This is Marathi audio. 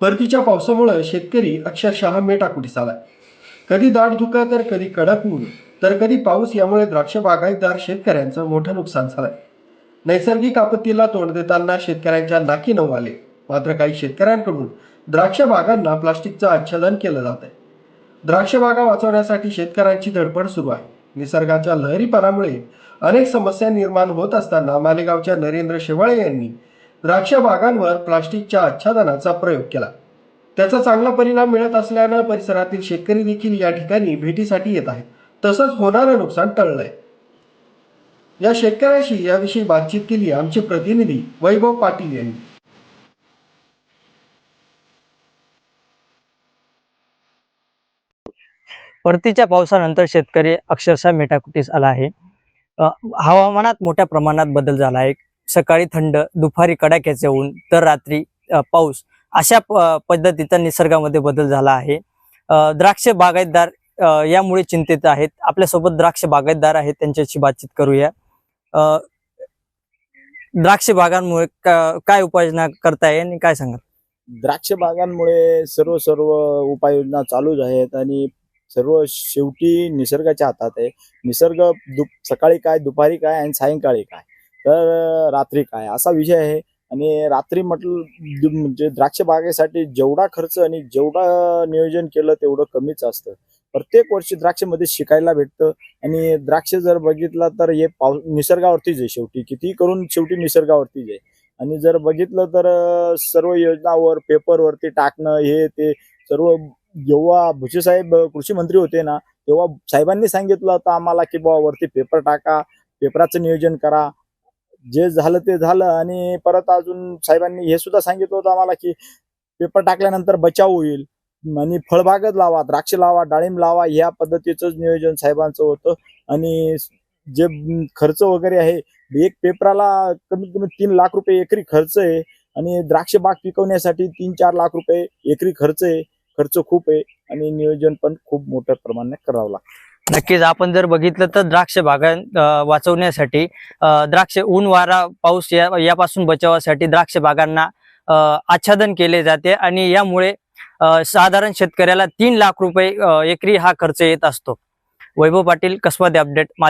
परतीच्या पावसामुळं शेतकरी अक्षरशः मेटाकुटीस आलाय कधी दाट धुका तर कधी कडक ऊन तर कधी पाऊस यामुळे द्राक्ष बागायतदार शेतकऱ्यांचं मोठं नुकसान झालंय. नैसर्गिक आपत्तीला तोंड देताना शेतकऱ्यांच्या नाकी नऊ आले. मात्र काही शेतकऱ्यांकडून द्राक्ष बागांना प्लास्टिकचं आच्छादन केलं जात आहे द्राक्ष बागा वाचवण्यासाठी शेतकऱ्यांची धडपड सुरू आहे. निसर्गाच्या लहरीपणामुळे अनेक समस्या निर्माण होत असताना मालेगावच्या नरेंद्र शेवाळे यांनी द्राक्ष बागांवर प्लास्टिकच्या आच्छादनाचा प्रयोग केला. त्याचा चांगला परिणाम मिळत असल्यानं परिसरातील शेतकरी देखील या ठिकाणी भेटीसाठी येत आहेत. तसंच होणारं नुकसान टळलंय. या शेतकऱ्याशी याविषयी बातचीत केली आमचे प्रतिनिधी वैभव पाटील यांनी. परतीच्या पावसानंतर शेतकरी अक्षरशः मेटाकुटीस आला आहे. हवामानात मोठ्या प्रमाणात बदल झाला आहे. सकाळी थंड दुपारी कडाक्याचे ऊन तर रात्री पाऊस. अशा प- पद्धतीचा निसर्गामध्ये बदल झाला आहे. द्राक्ष बागायतदार यामुळे चिंतित आहेत. आपल्यासोबत द्राक्ष बागायतदार आहेत. त्यांच्याशी बातचीत करूया. अ, द्राक्ष बागांमुळे का- काय उपाययोजना करताय आणि काय सांगाल? द्राक्ष बागांमुळे सर्व सर्व उपाययोजना चालूच आहेत आणि सर्व शेवटी निसर्गाच्या हातात आहे. निसर्ग दु सकाळी काय दुपारी काय आणि सायंकाळी काय? तर रात्री काय? असा विषय आहे. आणि रात्री म्हटलं म्हणजे द्राक्ष बागेसाठी जेवढा खर्च आणि जेवढा नियोजन केलं तेवढं कमीच असतं. प्रत्येक वर्षी द्राक्षमध्ये शिकायला भेटतं. आणि द्राक्ष जर बघितलं तर हे पाव निसर्गावरतीच आहे शेवटी. कितीही करून शेवटी निसर्गावरतीच आहे. आणि जर बघितलं तर सर्व योजनावर पेपरवरती टाकणं हे ते सर्व जेव्हा भुसे साहेब कृषी मंत्री होते ना तेव्हा साहेबांनी सांगितलं होतं आम्हाला की बाबा वरती पेपर टाका पेपराचं नियोजन करा. जे झालं ते झालं आणि परत अजून साहेबांनी हे सुद्धा सांगितलं होतं आम्हाला की पेपर टाकल्यानंतर बचाव होईल. आणि फळबागच लावा द्राक्ष लावा डाळिंब लावा या पद्धतीचं नियोजन साहेबांचं होतं. आणि जे खर्च वगैरे आहे एक पेपराला कमीत कमी तीन लाख रुपये एकरी खर्च आहे. आणि द्राक्ष बाग पिकवण्यासाठी तीन चार लाख रुपये एकरी खर्च आहे. खर्च खूप आहे आणि नियोजन पण खूप मोठ्या प्रमाणात करावं लागतं. नक्कीच. आपण जर बघितलं तर द्राक्ष बागा वाचवण्यासाठी अ, द्राक्ष ऊन वारा पाऊस या यापासून बचावासाठी द्राक्ष बागांना अ, आच्छादन केले जाते आणि यामुळे साधारण शेतकऱ्याला तीन लाख रुपये एकरी हा खर्च येत असतो. वैभव पाटील कसवादे अपडेट माले